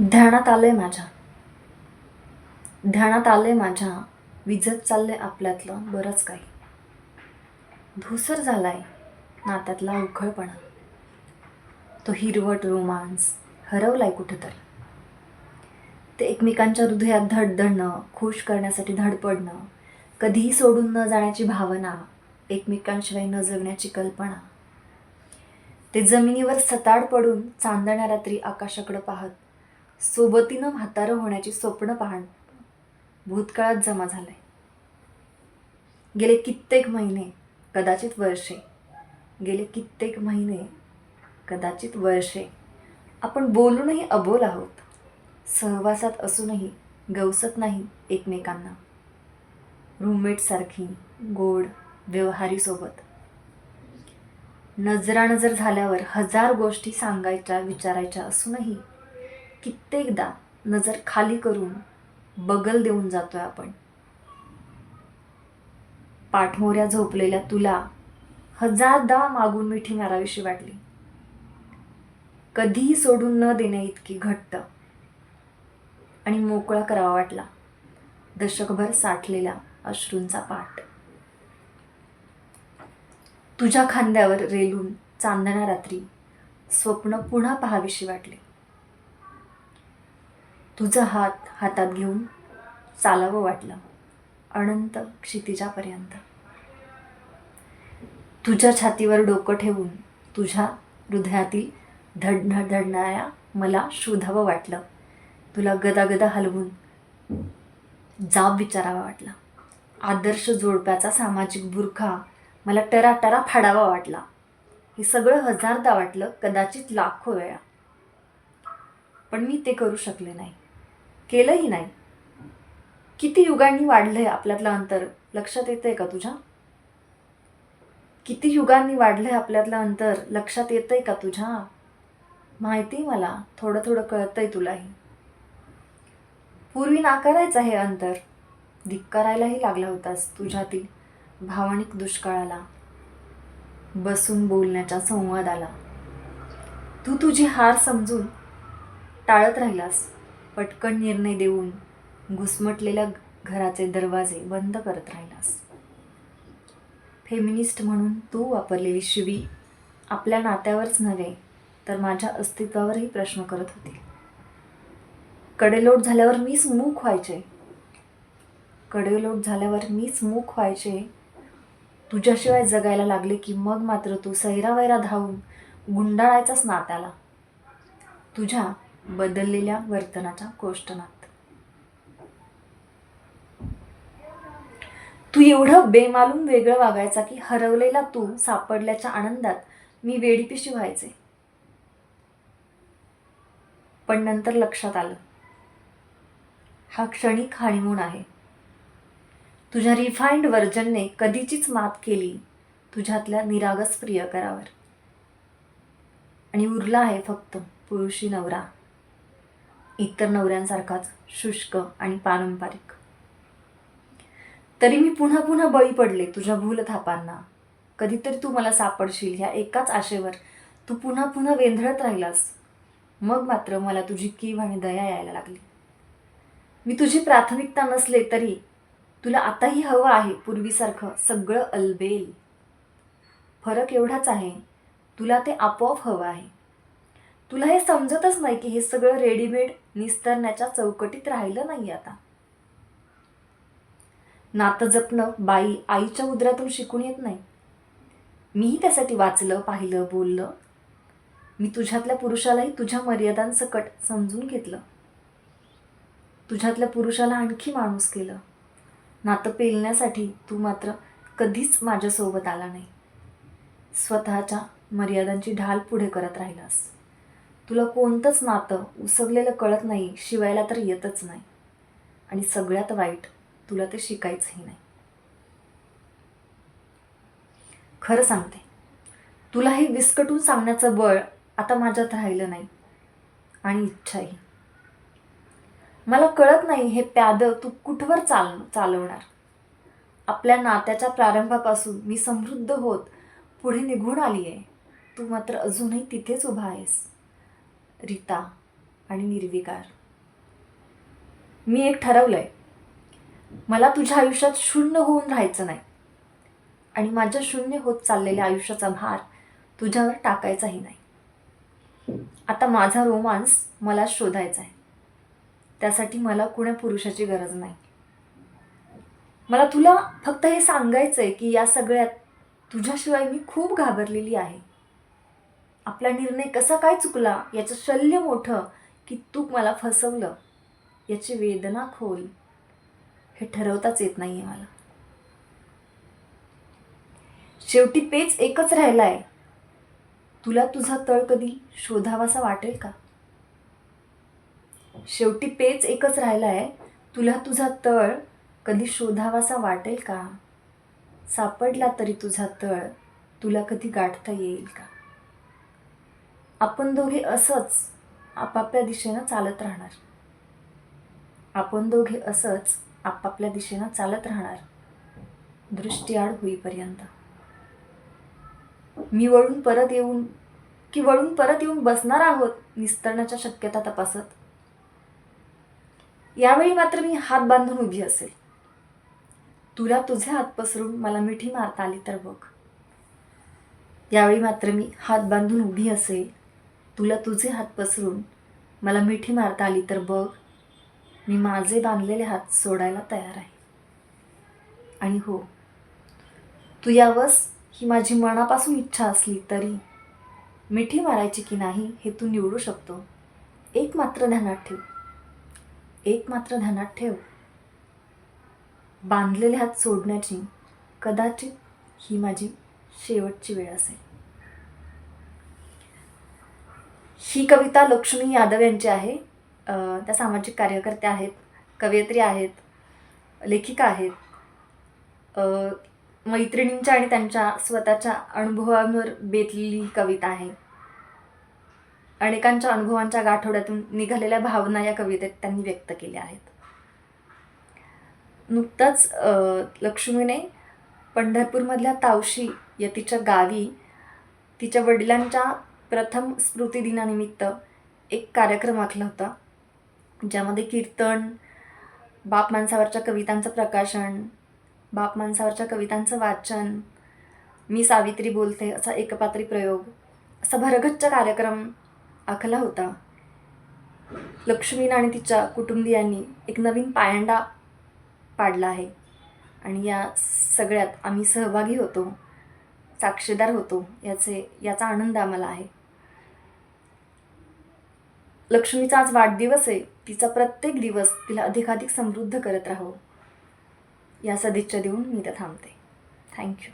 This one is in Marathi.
ध्यानात आलंय माझ्या. ध्यानात आलंय माझ्या. विजत चाललंय आपल्यातलं बरंच काही. धूसर झालाय नात्यातला उखळपणा. तो हिरवट रोमांस हरवलाय कुठेतरी. ते एकमेकांच्या हृदयात धडधडणं खुश करण्यासाठी धडपडणं कधीही सोडून न जाण्याची भावना एकमेकांशिवाय न जगण्याची कल्पना. ते जमिनीवर सताड पडून चांदण्या रात्री आकाशाकडं पाहत सोबतीनं म्हातारं होण्याची स्वप्न पाहणं भूतकाळात जमा झालंय. गेले कित्येक महिने कदाचित वर्षे. गेले कित्येक महिने कदाचित वर्षे. आपण बोलूनही अबोल आहोत. सहवासात असूनही गवसत नाही एकमेकांना. रूममेटसारखी गोड व्यवहारी सोबत. नजरानजर झाल्यावर हजार गोष्टी सांगायच्या विचारायच्या असूनही कित्येकदा नजर खाली करून बगल देऊन जातोय आपण. पाठमोऱ्या झोपलेल्या तुला हजारदा मागून मिठी मारावीशी वाटली. कधीही सोडून न देण्या इतकी घट्ट आणि मोकळा करावा वाटला. दशकभर साठलेला अश्रूंचा पाठ. तुझ्या खांद्यावर रेलून चांदण्या रात्री स्वप्न पुन्हा पाहावीशी वाटले. तुझा हात हातात घेऊन चालावं वाटलं अनंत क्षितिजापर्यंत. तुझ्या छातीवर डोकं ठेवून तुझ्या हृदयातील धडधड धडणाऱ्या मला शोधावं वाटलं. तुला गदागदा हलवून जाब विचारावा वाटला. आदर्श जोडप्याचा सामाजिक बुरखा मला टराटरा फाडावा वाटला. हे सगळं हजारदा वाटलं कदाचित लाखो वेळा. पण मी ते करू शकले नाही. केलंही नाही. किती युगांनी वाढलंय आपल्यातलं अंतर? लक्षात येतंय का तुझ्या? किती युगांनी वाढलंय आपल्यातलं अंतर? लक्षात येतंय का तुझ्या? माहिती मला. थोडं थोडं कळतंय तुलाही. पूर्वी नाकारायचं हे अंतर. धिक्कारायलाही लागला होतास तुझ्यातील भावनिक दुष्काळाला. बसून बोलण्याच्या संवादाला. तू तुझी हार समजून टाळत राहिलास. पटकन निर्णय देऊन घुसमटलेल्या घराचे दरवाजे बंद करत राहिलास. फेमिनिस्ट म्हणून तू वापरलेली शिवी आपल्या नात्यावरच नव्हे तर माझ्या अस्तित्वावरही प्रश्न करत होती. कडेलोट झाल्यावर मीच मूक व्हायचे. कडेलोट झाल्यावर मीच मूक व्हायचे. तुझ्याशिवाय जगायला लागले की मग मात्र तू सैरावैरा धावून गुंडाळायचाच नात्याला. तुझ्या बदललेल्या वर्तनाच्या कोष्टनात तू एवढं बेमालूम वेगळं वागायचा की हरवलेला तू सापडल्याच्या आनंदात मी वेडीपिशी व्हायचे. पण नंतर लक्षात आलं. हा क्षणिक हानिमून आहे. तुझ्या रिफाईंड व्हर्जनने कधीचीच मात केली तुझ्यातल्या निरागस प्रियकरावर. आणि उरला आहे फक्त पुरुषी नवरा. इतर नवऱ्यांसारखाच शुष्क आणि पारंपरिक. तरी मी पुन्हा पुन्हा बळी पडले तुझ्या भूलथापांना कधीतरी तू मला सापडशील ह्या एकाच आशेवर तू पुन्हा पुन्हा वेंधळत राहिलास. मग मात्र मला तुझी कीव आणि दया यायला लागली. मी तुझी प्राथमिकता नसले तरी तुला आताही हवं आहे पूर्वीसारखं सगळं अलबेल. फरक एवढाच आहे तुला ते आपोआप हवं आहे. तुला हे समजतच नाही की हे सगळं रेडीमेड निस्तरण्याच्या चौकटीत राहिलं नाही आता. नातं जपणं बाई आईच्या उदरातून शिकून येत नाही. मीही त्यासाठी वाचलं पाहिलं बोललं. मी तुझ्यातल्या पुरुषालाही तुझ्या मर्यादांसकट समजून घेतलं. तुझ्यातल्या पुरुषाला आणखी माणूस केलं. नातं पेलण्यासाठी तू मात्र कधीच माझ्यासोबत आला नाही. स्वतःच्या मर्यादांची ढाल पुढे करत राहिलास. तुला कोणतंच नातं उसवलेलं कळत नाही शिवायला तर येतच नाही. आणि सगळ्यात वाईट तुला ते शिकायचंही नाही. खरं सांगते तुला हे विस्कटून सांगण्याचं बळ आता माझ्यात राहिलं नाही आणि इच्छाही. मला कळत नाही हे प्यादं तू कुठवर चाल चालवणार. आपल्या नात्याच्या प्रारंभापासून मी समृद्ध होत पुढे निघून आली आहे तू मात्र अजूनही तिथेच उभा आहेस. रीता आणि निर्विकार. मी एक ठरवलं आहे मला तुझ्या आयुष्यात शून्य होऊन राहायचं नाही. आणि माझ्या शून्य होत चाललेल्या आयुष्याचा भार तुझ्यावर टाकायचाही नाही. आता माझा रोमांस मला शोधायचा आहे. त्यासाठी मला कुण्या पुरुषाची गरज नाही. मला तुला फक्त हे सांगायचं आहे की या सगळ्यात तुझ्याशिवाय मी खूप घाबरलेली आहे. आपला निर्णय कसा काय चुकला याचं शल्य मोठं की तू मला फसवलं. याची वेदना खोल. हे ठरवताच येत नाही आहे मला. शेवटी पेच एकच राहिला आहे तुला तुझा तळ कधी शोधावासा वाटेल का? शेवटी पेच एकच राहिला आहे तुला तुझा तळ कधी शोधावासा वाटेल का? सापडला तरी तुझा तळ तुला कधी गाठता येईल का? आपण दोघे असंच आपापल्या दिशेनं चालत राहणार. आपण दोघे असंच आपापल्या दिशेनं चालत राहणार. दृष्टीआड होईपर्यंत. मी वळून परत येऊन की वळून परत येऊन बसणार आहोत निस्तरण्याच्या शक्यता तपासत. यावेळी मात्र मी हात बांधून उभी असेल. तुला तुझे हात पसरून मला मिठी मारता आली तर बघ. यावेळी मात्र मी हात बांधून उभी असेल. तुला तुझे हात पसरून मला मिठी मारता आली तर बघ मी माझे बांधलेले हात सोडायला तयार आहे. आणि हो तू यावस ही माझी मनापासून इच्छा असली तरी मिठी मारायची की नाही हे तू निवडू शकतो. एक मात्र ध्यानात ठेव. एक मात्र ध्यानात ठेव. बांधलेले हात सोडण्याची कदाचित ही माझी शेवटची वेळ असेल. ही कविता लक्ष्मी यादव यांची आहे. त्या सामाजिक कार्यकर्त्या आहेत कवयित्री आहेत लेखिका आहेत. मैत्रिणींच्या आणि त्यांच्या स्वतःच्या अनुभवांवर बेतलेली ही कविता आहे. अनेकांच्या अनुभवांच्या गाठोड्यातून निघालेल्या भावना या कवितेत त्यांनी व्यक्त केल्या आहेत. नुकताच लक्ष्मीने पंढरपूरमधल्या तावशी या तिच्या गावी तिच्या वडिलांच्या प्रथम स्मृतिदिनानिमित्त एक कार्यक्रम आखला होता ज्यामध्ये कीर्तन बाप माणसावरच्या कवितांचं प्रकाशन बाप माणसावरच्या कवितांचं वाचन मी सावित्री बोलते असा एकपात्री प्रयोग असा भरगच्च कार्यक्रम आखला होता. लक्ष्मीनं आणि तिच्या कुटुंबियांनी एक नवीन पायंडा पाडला आहे आणि या सगळ्यात आम्ही सहभागी होतो साक्षीदार होतो याचे याचा आनंद आम्हाला आहे. लक्ष्मीचा आज वाढदिवस आहे. तिचा प्रत्येक दिवस तिला अधिकाधिक समृद्ध करत राहो या सदिच्छा देऊन मी इथं थांबते. थँक्यू